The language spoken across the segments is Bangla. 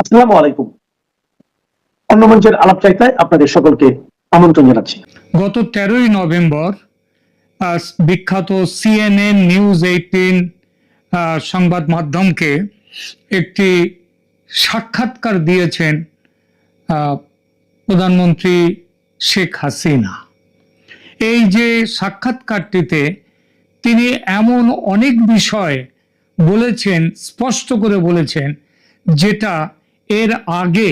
আসসালামু আলাইকুম। অন্য মঞ্চের আপনাদের সকলকে আমন্ত্রণ জানাচ্ছি। গত তেরোই নভেম্বর বিখ্যাত সিএনএন নিউজ এইটিন সংবাদ মাধ্যমকে একটি সাক্ষাৎকার দিয়েছেন প্রধানমন্ত্রী শেখ হাসিনা। এই যে সাক্ষাৎকারটিতে তিনি এমন অনেক বিষয় বলেছেন, স্পষ্ট করে বলেছেন, যেটা এর আগে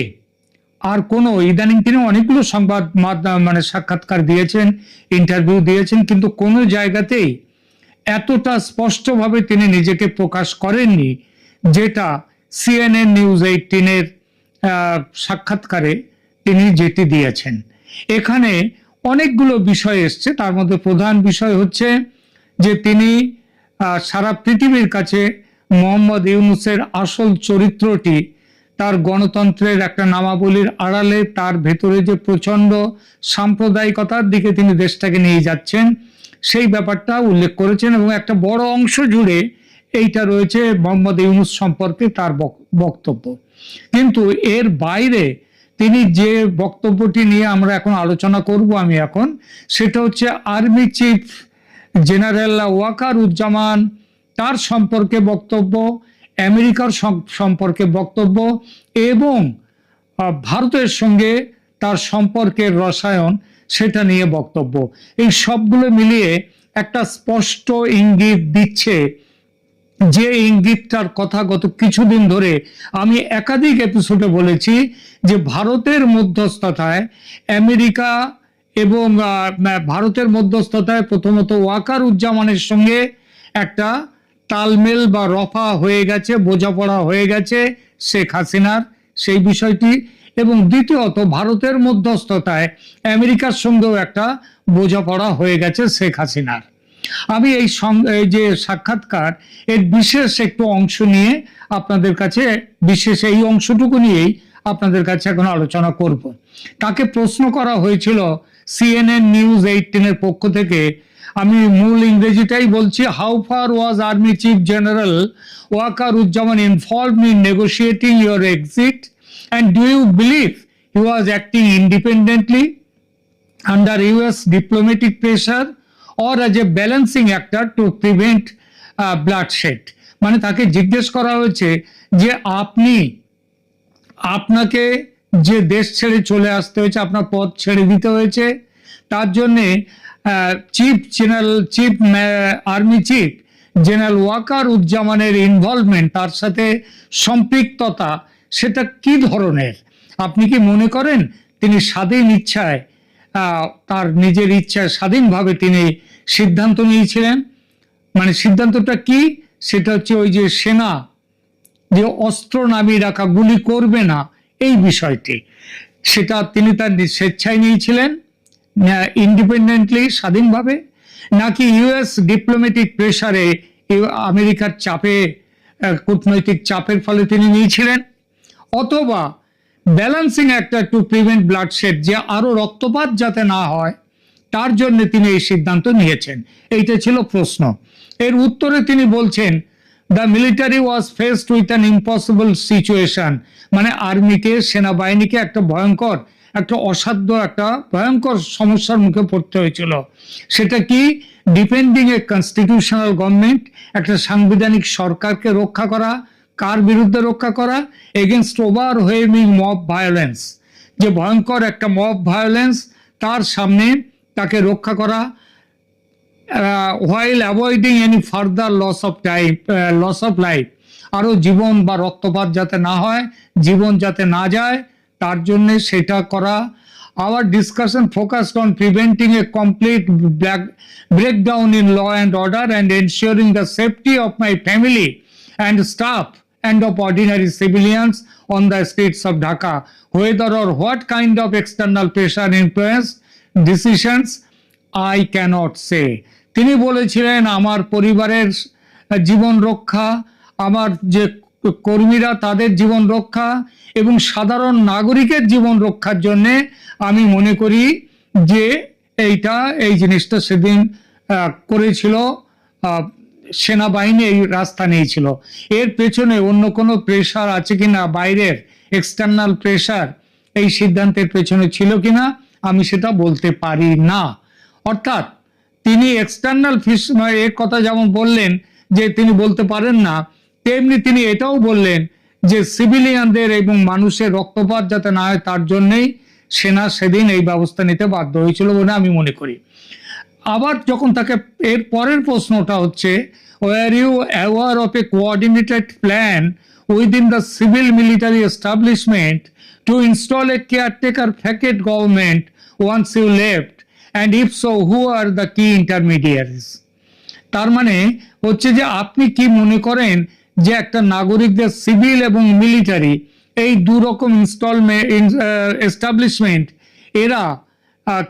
আর কোনো, ইদানিং তিনি অনেকগুলো সংবাদ মানে সাক্ষাৎকার দিয়েছেন ইন্টারভিউ দিয়েছেন, কিন্তু কোনো জায়গাতেই এতটা স্পষ্টভাবে তিনি নিজেকে প্রকাশ করেননি যেটা সিএনএন নিউজ এইটিনের সাক্ষাৎকারে তিনি যেটি দিয়েছেন। এখানে অনেকগুলো বিষয় এসছে। তার মধ্যে প্রধান বিষয় হচ্ছে যে তিনি সারা পৃথিবীর কাছে মোহাম্মদ ইউনুসের আসল চরিত্রটি তার গণতন্ত্রের একটা নামাবলীর আড়ালে তার ভেতরে যে প্রচণ্ড সাম্প্রদায়িকতার দিকে তিনি দেশটাকে নিয়ে যাচ্ছেন, সেই ব্যাপারটা উল্লেখ করেছেন এবং একটা বড় অংশ জুড়ে এইটা রয়েছে মোহাম্মদ ইউনুস সম্পর্কে তার বক- বক্তব্য। কিন্তু এর বাইরে তিনি যে বক্তব্যটি নিয়ে আমরা এখন আলোচনা করব আমি এখন, সেটা হচ্ছে army chief general Waker Uzzaman তার সম্পর্কে বক্তব্য আমেরিকার সম্পর্কে বক্তব্য এবং ভারতের সঙ্গে তার সম্পর্কের রসায়ন সেটা নিয়ে বক্তব্য। এই সবগুলো মিলিয়ে একটা স্পষ্ট ইঙ্গিত দিচ্ছে যে ইঙ্গিতটার কথা গত কিছুদিন ধরে আমি একাধিক এপিসোডে বলেছি যে ভারতের মধ্যস্থতায় আমেরিকা এবং ভারতের মধ্যস্থতায় প্রথমত ওয়াকার উজ্জামানের সঙ্গে একটা তালমেল বা রফা হয়ে গেছে, বোঝাপড়া হয়ে গেছে শেখ হাসিনার সেই বিষয়টি। এবং দ্বিতীয়ত, ভারতের মধ্যস্থতায় আমেরিকার সঙ্গেও একটা বোঝাপড়া হয়ে গেছে শেখ হাসিনার। আমি এই যে সাক্ষাৎকার, এর বিশেষ একটু অংশ নিয়ে আপনাদের কাছে, বিশেষ এই অংশটুকু নিয়েই আপনাদের কাছে এখন আলোচনা করব। তাকে প্রশ্ন করা হয়েছিল, সিএনএন নিউজ এইটিনের পক্ষ থেকে আমি মূল ইংরেজিটাই বলছি how far was army chief general Waker Uzzaman involved in negotiating your exit and do you believe he was acting independently under US diplomatic pressure or as a balancing actor to prevent bloodshed? মানে তাকে জিজ্ঞেস করা হয়েছে যে আপনি, আপনাকে যে দেশ ছেড়ে চলে আসতে হয়েছে, আপনার পথ ছেড়ে দিতে হয়েছে, তার জন্যে chief general chief army chief general Waker উজ্জামানের involvement তার সাথে সম্পৃক্ততা, সেটা কি ধরনের? আপনি কি মনে করেন তিনি স্বাধীন ইচ্ছায় তার নিজের ইচ্ছায় স্বাধীনভাবে তিনি সিদ্ধান্ত নিয়েছিলেন? মানে সিদ্ধান্তটা কি? সেটা হচ্ছে ওই যে সেনা যে অস্ত্র নামিয়ে রাখা, গুলি করবে না, এই বিষয়টি। সেটা তিনি তার স্বেচ্ছায় নিয়েছিলেন। ইন্ডিপেন্ডেন্টলি স্বাধীনভাবে, নাকি ইউএস ডিপ্লোম্যাটিক প্রেসারে আমেরিকার চাপে কূটনৈতিক চাপের ফলে তিনি নিয়েছিলেন? অথবা ব্যালেন্সিং একটা টু প্রিভেন্ট ব্লাডশেড যে আরও রক্তপাত যাতে না হয়, তার জন্য তিনি এই সিদ্ধান্ত নিয়েছেন। এইটা ছিল প্রশ্ন। এর উত্তরে তিনি বলছেন the military was faced with an impossible situation মানে আর্মিকে, সেনাবাহিনীকে একটা ভয়ঙ্কর একটা অসাধ্য, একটা ভয়ঙ্কর সমস্যার মুখে পড়তে হয়েছিল। সেটা কি? ডিপেন্ডিং এ কনস্টিটিউশনাল গভর্নমেন্ট একটা সাংবিধানিক সরকারকে রক্ষা করা, কার বিরুদ্ধে রক্ষা করা? Against overwhelming mob violence যে ভয়ঙ্কর একটা মব ভায়োলেন্স তার সামনে তাকে রক্ষা করা while avoiding any further loss of time loss of life আরও জীবন বা রক্তপাত যাতে না হয়, জীবন যাতে না যায় তার জন্যে সেটা করা। Our discussion focused on preventing a complete breakdown in law and order and ensuring the safety of my family and staff and of ordinary civilians on the states of Dhaka whether or what kind of external pressure influence decisions I cannot say তিনি বলেছিলেন, আমার পরিবারের জীবন রক্ষা, আমার যে কর্মীরা তাদের জীবন রক্ষা এবং সাধারণ নাগরিকের জীবন রক্ষার জন্যে আমি মনে করি যে এইটা, এই জিনিসটা সেদিন করেছিল সেনাবাহিনী, এই রাস্তা নিয়েছিল। এর পেছনে অন্য কোনো প্রেশার আছে কিনা, বাইরের এক্সটার্নাল প্রেশার এই সিদ্ধান্তের পেছনে ছিল কিনা, আমি সেটা বলতে পারি না। অর্থাৎ তিনি এক্সটার্নাল ফিস এর কথা যেমন বললেন যে তিনি বলতে পারেন না তেমনি তিনি এটাও বললেন যে সিভিলিয়ানদের এবং মানুষের রক্তপাত যাতে না হয়, তার জন্যই সেনা সেদিন এই ব্যবস্থা নিতে বাধ্য হয়েছিল বলে আমি মনে করি। আবার যখন তাকে এর পরের প্রশ্নটা হচ্ছে were you aware of a coordinated plan within the civil military establishment to install a caretaker facade government once you left and if so who are the key intermediaries তার মানে হচ্ছে যে আপনি কি মনে করেন যে একটা নাগরিকদের সিভিল এবং মিলিটারি, এই দু রকম ইনস্টলমেন্ট এরা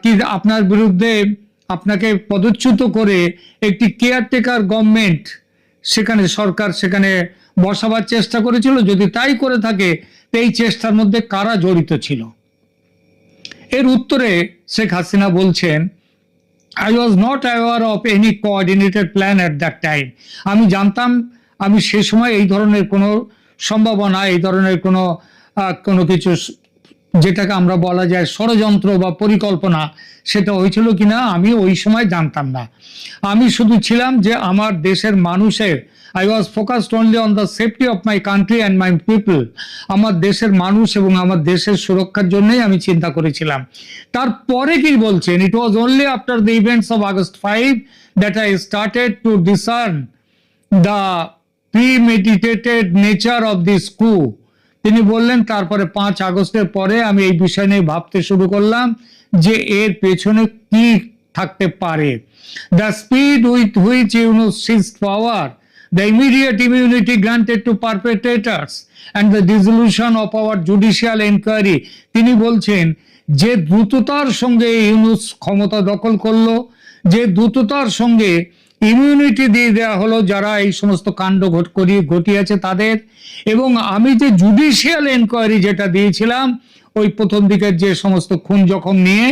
কি আপনার বিরুদ্ধে আপনাকে পদচ্যুত করে একটি কেয়ারটেকার গভর্নমেন্ট সেখানে সরকার সেখানে বসাবার চেষ্টা করেছিল। যদি তাই করে থাকে, এই চেষ্টার মধ্যে কারা জড়িত ছিল? এর উত্তরে শেখ হাসিনা বলছেন I was not aware of any coordinated plan at that time আমি জানতাম আমি সে সময় এই ধরনের কোনো সম্ভাবনা, এই ধরনের কোনো কোনো কিছু যেটাকে আমরা বলা যায় ষড়যন্ত্র বা পরিকল্পনা, সেটা হয়েছিল কি না আমি ওই সময় জানতাম না। আমি শুধু ছিলাম যে আমার দেশের মানুষের I was focused only on the safety of my country and my people আমার দেশের মানুষ এবং আমার দেশের সুরক্ষার জন্যই আমি চিন্তা করেছিলাম। তারপরে কি বলছেন? It was only after the events of August five that I started to discern the premeditated nature of this coup তিনি বললেন, তারপরে পাঁচ আগস্টের পরে আমি এই বিষয় নিয়ে ভাবতে শুরু করলাম যে এর পেছনে কি থাকতে পারে। The speed with which Yunus seize power the immediate immunity granted to perpetrators and the dissolution of our judicial enquiry তিনি বলছেন, যে দ্রুততার সঙ্গে ইউনুস ক্ষমতা দখল করল, যে দ্রুততার সঙ্গে ইমিউনিটি দিয়ে দেওয়া হলো যারা এই সমস্ত কাণ্ড ঘট করি, ঘটিয়েছে তাদের। এবং আমি যে জুডিশিয়াল এনকোয়ারি যেটা দিয়েছিলাম, ওই প্রথম দিকের যে সমস্ত খুন জখম নিয়ে,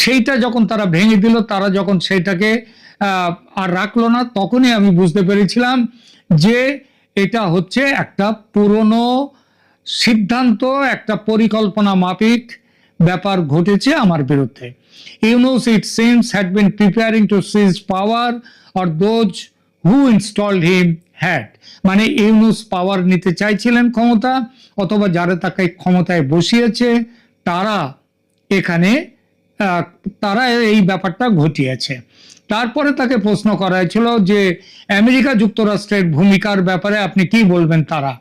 সেইটা যখন তারা ভেঙে দিল, তারা যখন সেইটাকে আর রাখল না, তখনই আমি বুঝতে পেরেছিলাম যে এটা হচ্ছে একটা পুরনো সিদ্ধান্ত, একটা পরিকল্পনা মাফিক ব্যাপার ঘটেছে আমার বিরুদ্ধে। Yunus it seems had been preparing to seize power or those who installed him had মানে ইউনুস পাওয়ার নিতে চাইছিলেন ক্ষমতা, অথবা যারা তাকে ক্ষমতায় বসিয়েছে, তারা এখানে তারা এই ব্যাপারটা ঘটিয়েছে। তারপরে তাকে প্রশ্ন করা হয়েছিল যে, আমেরিকা যুক্তরাষ্ট্রের ভূমিকার ব্যাপারে আপনি কি বলবেন তারা?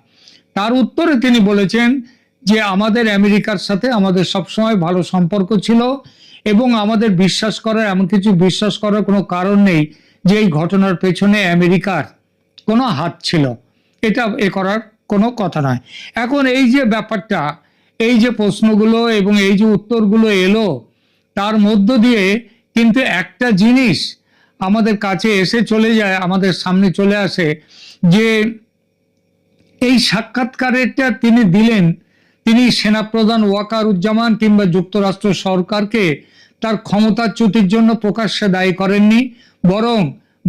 তার উত্তরে তিনি বলেছেন যে, আমাদের আমেরিকার সাথে আমাদের সবসময় ভালো সম্পর্ক ছিল, এবং আমাদের বিশ্বাস করার, এমন কিছু বিশ্বাস করার কোনো কারণ নেই যে এই ঘটনার পেছনে আমেরিকার কোনো হাত ছিল, এটা এ করার কোনো কথা নয়। এখন এই যে ব্যাপারটা, এই যে প্রশ্নগুলো এবং এই যে উত্তরগুলো এলো, তার মধ্য দিয়ে কিন্তু একটা জিনিস আমাদের কাছে এসে চলে যায়, আমাদের সামনে চলে আসে যে এই সাক্ষাৎকারেরটা তিনি দিলেন, তিনি সেনাপ্রধান ওয়াকারুজ্জামান কিংবা যুক্তরাষ্ট্র সরকারকে তার ক্ষমতাচ্যুতির জন্য প্রকাশ্যে দায়ী করেননি, বরং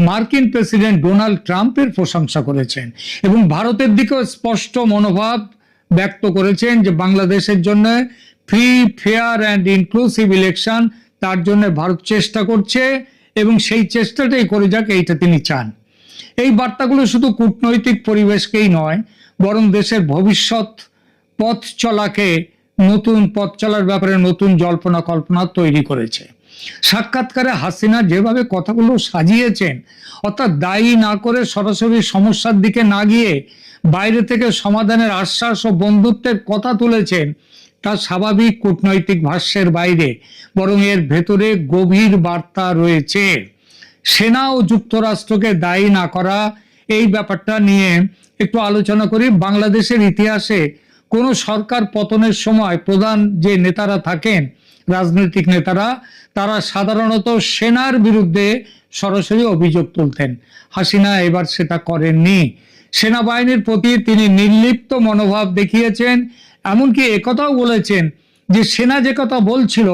মার্কিন প্রেসিডেন্ট ডোনাল্ড ট্রাম্পের প্রশংসা করেছেন এবং ভারতের দিকেও স্পষ্ট মনোভাব ব্যক্ত করেছেন যে বাংলাদেশের জন্য free, fair and inclusive election তার জন্য ভারত চেষ্টা করছে এবং সেই চেষ্টাটাই করে যাক এইটা তিনি চান। এই বার্তাগুলো শুধু কূটনৈতিক পরিবেশকেই নয়, বরং দেশের ভবিষ্যৎ পথ চলাকে নতুন পথ চলার ব্যাপারে নতুন জল্পনা কল্পনা তৈরি করেছে। সাক্ষাৎকারে হাসিনা যেভাবে কথাগুলো সাজিয়েছেন, অর্থাৎ দায়ী না করে সরাসরি সমস্যার দিকে না গিয়ে বাইরে থেকে সমাধানের আশ্বাস ও বন্ধুত্বের কথা তুলেছেন, তা স্বাভাবিক কূটনৈতিক ভাষ্যের বাইরে, বরং এর ভেতরে গভীর বার্তা রয়েছে। সেনা ও যুক্তরাষ্ট্রকে দায়ী না করা, এই ব্যাপারটা নিয়ে একটু আলোচনা করি। বাংলাদেশের ইতিহাসে কোন সরকার পতনের সময় প্রধান যে নেতারা থাকেন, রাজনৈতিক নেতারা, তারা সাধারণত সেনার বিরুদ্ধে সরাসরি অভিযোগ তুলতেন। হাসিনা এবার সেটা করেননি। সেনাবাহিনীর প্রতি তিনি নির্লিপ্ত মনোভাব দেখিয়েছেন, এমনকি একথাও বলেছেন যে সেনা যে কথা বলছিল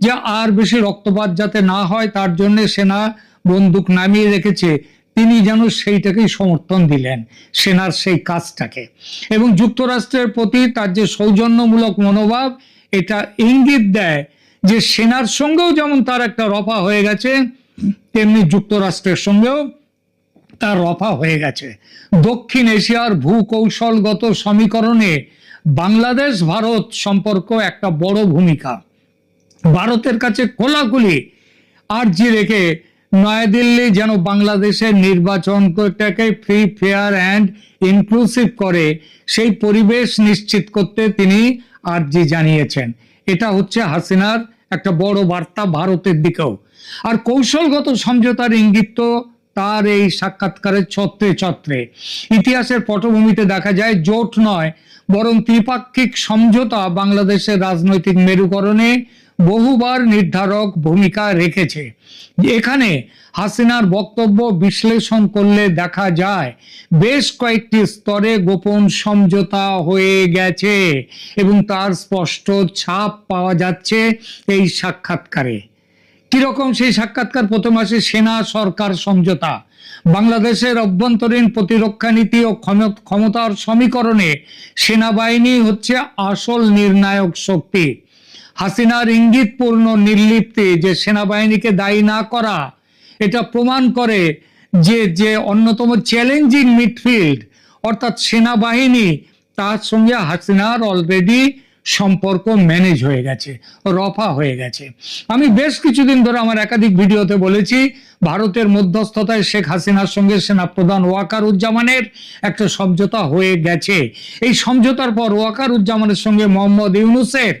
যে আর বেশি রক্তপাত যাতে না হয়, তার জন্য সেনা বন্দুক নামিয়ে রেখেছে। তিনি যেন সেইটাকেই সমর্থন দিলেন, সেনার সেই কাজটাকে। এবং যুক্তরাষ্ট্রের প্রতি তার যে সৌজন্যমূলক মনোভাব, এটা ইঙ্গিত দেয় যে সেনার সঙ্গেও যেমন তার একটা রফা হয়ে গেছে, তেমনি যুক্তরাষ্ট্রের সঙ্গেও তার রফা হয়ে গেছে। দক্ষিণ এশিয়ার ভূকৌশলগত সমীকরণে বাংলাদেশ, ভারত সম্পর্ক একটা বড় ভূমিকা। ভারতের কাছে খোলাখুলি আর্জি রেখে নয়াদিল্লি যেন বাংলাদেশের নির্বাচনটাকে ফ্রি ফেয়ার অ্যান্ড ইনক্লুসিভ করে, সেই পরিবেশ নিশ্চিত করতে তিনি আর্জি জানিয়েছেন। এটা হচ্ছে হাসিনার একটা বড় বার্তা ভারতের দিকেও। আর কৌশলগত সমঝোতার ইঙ্গিত তো তার এই সাক্ষাৎকারের ছত্রে ছত্রে। ইতিহাসের পটভূমিতে দেখা যায়, জোট নয়, বরং ত্রিপাক্ষিক সমঝোতা বাংলাদেশের রাজনৈতিক মেরুকরণে বহুবার নির্ধারক ভূমিকা রেখেছে। এখানে হাসিনার বক্তব্য বিশ্লেষণ করলে দেখা যায়, বেশ কয়েকটি স্তরে গোপন সমঝোতা হয়ে গেছে এবং তার স্পষ্ট ছাপ পাওয়া যাচ্ছে এই সাক্ষাৎকারে। কীরকম সেই সাক্ষাৎকার? প্রথম আসে সেনা সরকার সমঝোতা। বাংলাদেশের অভ্যন্তরীণ প্রতিরক্ষা নীতি ও ক্ষম- ক্ষমতার সমীকরণে সেনাবাহিনী হচ্ছে আসল নির্ণায়ক শক্তি। হাসিনার ইঙ্গিতপূর্ণ নির্লিপ্তি যে সেনাবাহিনীকে দায়ী না করা, এটা প্রমাণ করে যে যে অন্যতম চ্যালেঞ্জিং মিডফিল্ড, অর্থাৎ সেনাবাহিনী, তার সঙ্গে হাসিনার অলরেডি সম্পর্ক ম্যানেজ হয়ে গেছে, রফা হয়ে গেছে। আমি বেশ কিছুদিন ধরে আমার একাধিক ভিডিওতে বলেছি, ভারতের মধ্যস্থতায় শেখ হাসিনার সঙ্গে সেনাপ্রধান ওয়াকার উজ্জামানের একটা সমঝোতা হয়ে গেছে। এই সমঝোতার পর ওয়াকার উজ্জামানের সঙ্গে মোহাম্মদ ইউনুসের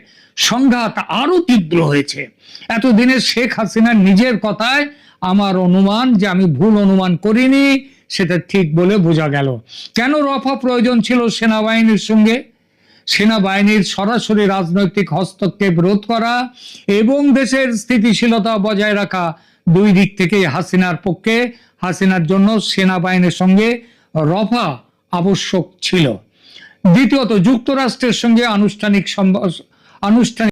সংঘাত আরও তীব্র হয়েছে। এতদিনে শেখ হাসিনার নিজের কথায় আমার অনুমান যে আমি ভুল অনুমান করিনি, সেটা ঠিক বলে বোঝা গেল। কেন রফা প্রয়োজন ছিল সেনাবাহিনীর সঙ্গে? সেনাবাহিনীর সরাসরি রাজনৈতিক হস্তক্ষেপ রোধ করা এবং দেশের স্থিতিশীলতা বজায় রাখা দুই দিক থেকে হাসিনার পক্ষে, হাসিনার জন্য সেনাবাহিনীর সঙ্গে রফা আবশ্যক ছিল। দ্বিতীয়ত, যুক্তরাষ্ট্রের সঙ্গে আনুষ্ঠানিক আনুষ্ঠানিক